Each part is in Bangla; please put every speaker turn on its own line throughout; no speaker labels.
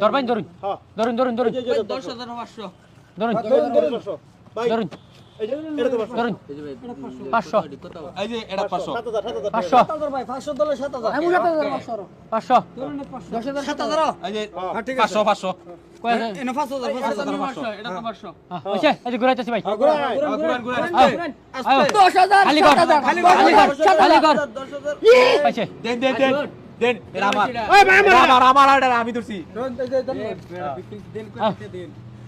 ধরুন
হ্যাঁ।
ধরুন ধরুন ধরুন
দশ হাজার পাঁচশো।
ধরুন
ধরুন
আমি ধরছি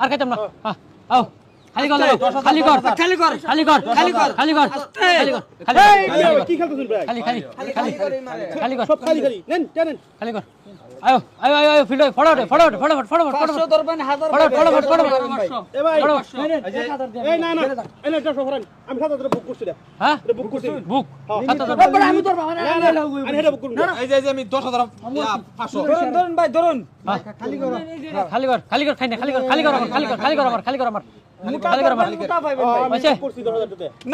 আর খাইতাম না আও খালি কর খালি কর
খালি কর
খালি কর খালি কর খালি কর খালি কর
কি খেলতেছেন ভাই
খালি খালি খালি খালি কর
সব খালি খালি নেন জানেন
খালি কর আয়ো আয়ো আয়ো আয়ো ফটাফট ফটাফট ফটাফট ফটাফট
পাঁচশো
ফটাফট
ধরবেন হাজার
ফটাফট ফটাফট ফটাফট
এ ভাই এই না না এই না এটা সফরান আমি 7000 বুক করছি রে
হ্যাঁ
বুক করছি
বুক সাত হাজার
আমি ধরবো
না না আমি এটা বুক করব
এই যে আমি দশ হাজার ইয়া, পাঁচশো
ধরুন ধরুন ভাই ধরুন
খালি কর খালি কর খালি কর খাই না খালি কর খালি কর আমার খালি কর খালি কর আমার খালি কর আমার मोटा खाली
करो भाई। मोटा
भाई
बन भाई। वैसे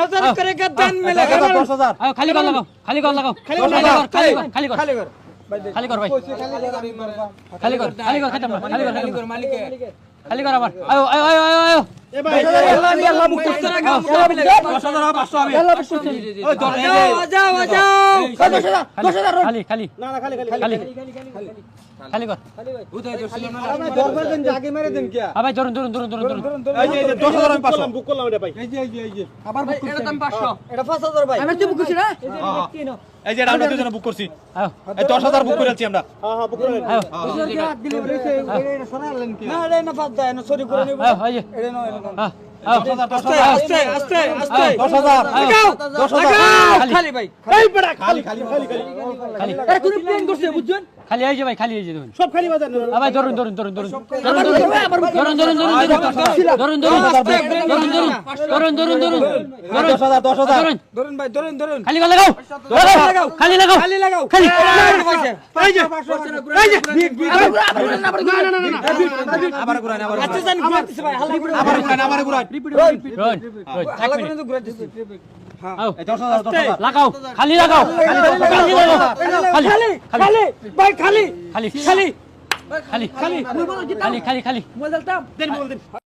नजर करेगा दान मिलेगा
आओ,
खाली कर खाली खाली
गर खाली गर खाली गर खाली खाली
भाई खाली गर खाली गर खाली गर खाली
বুক
করছি
দশ হাজার বুক করে আমরা।
না সরি করে 啊。
হ্যাঁ
খালি
যে ভাই খালি এই যে
সব খালি বাজার
হ্যাঁ ভাই ধরুন ধরুন ধরুন ধরুন ধরুন ধরুন ধরুন ধরুন ধরুন ধরুন ধরুন ধরুন ধরুন ধরুন
দশ হাজার দশ হাজার
ধরুন
ভাই ধরুন ধরুন
খালি লাগাও খালি লাগাও
খালি লাগাও
খালি
আবার ঘুরান আবার
আচ্ছা করে
আবার ঘুরান আবার ঘুরান
লাগাও খালি লাগাও খালি খালি
খালি খালি ভাই খালি
খালি খালি খালি খালি খালি খালি খালি
মোবাইল দাম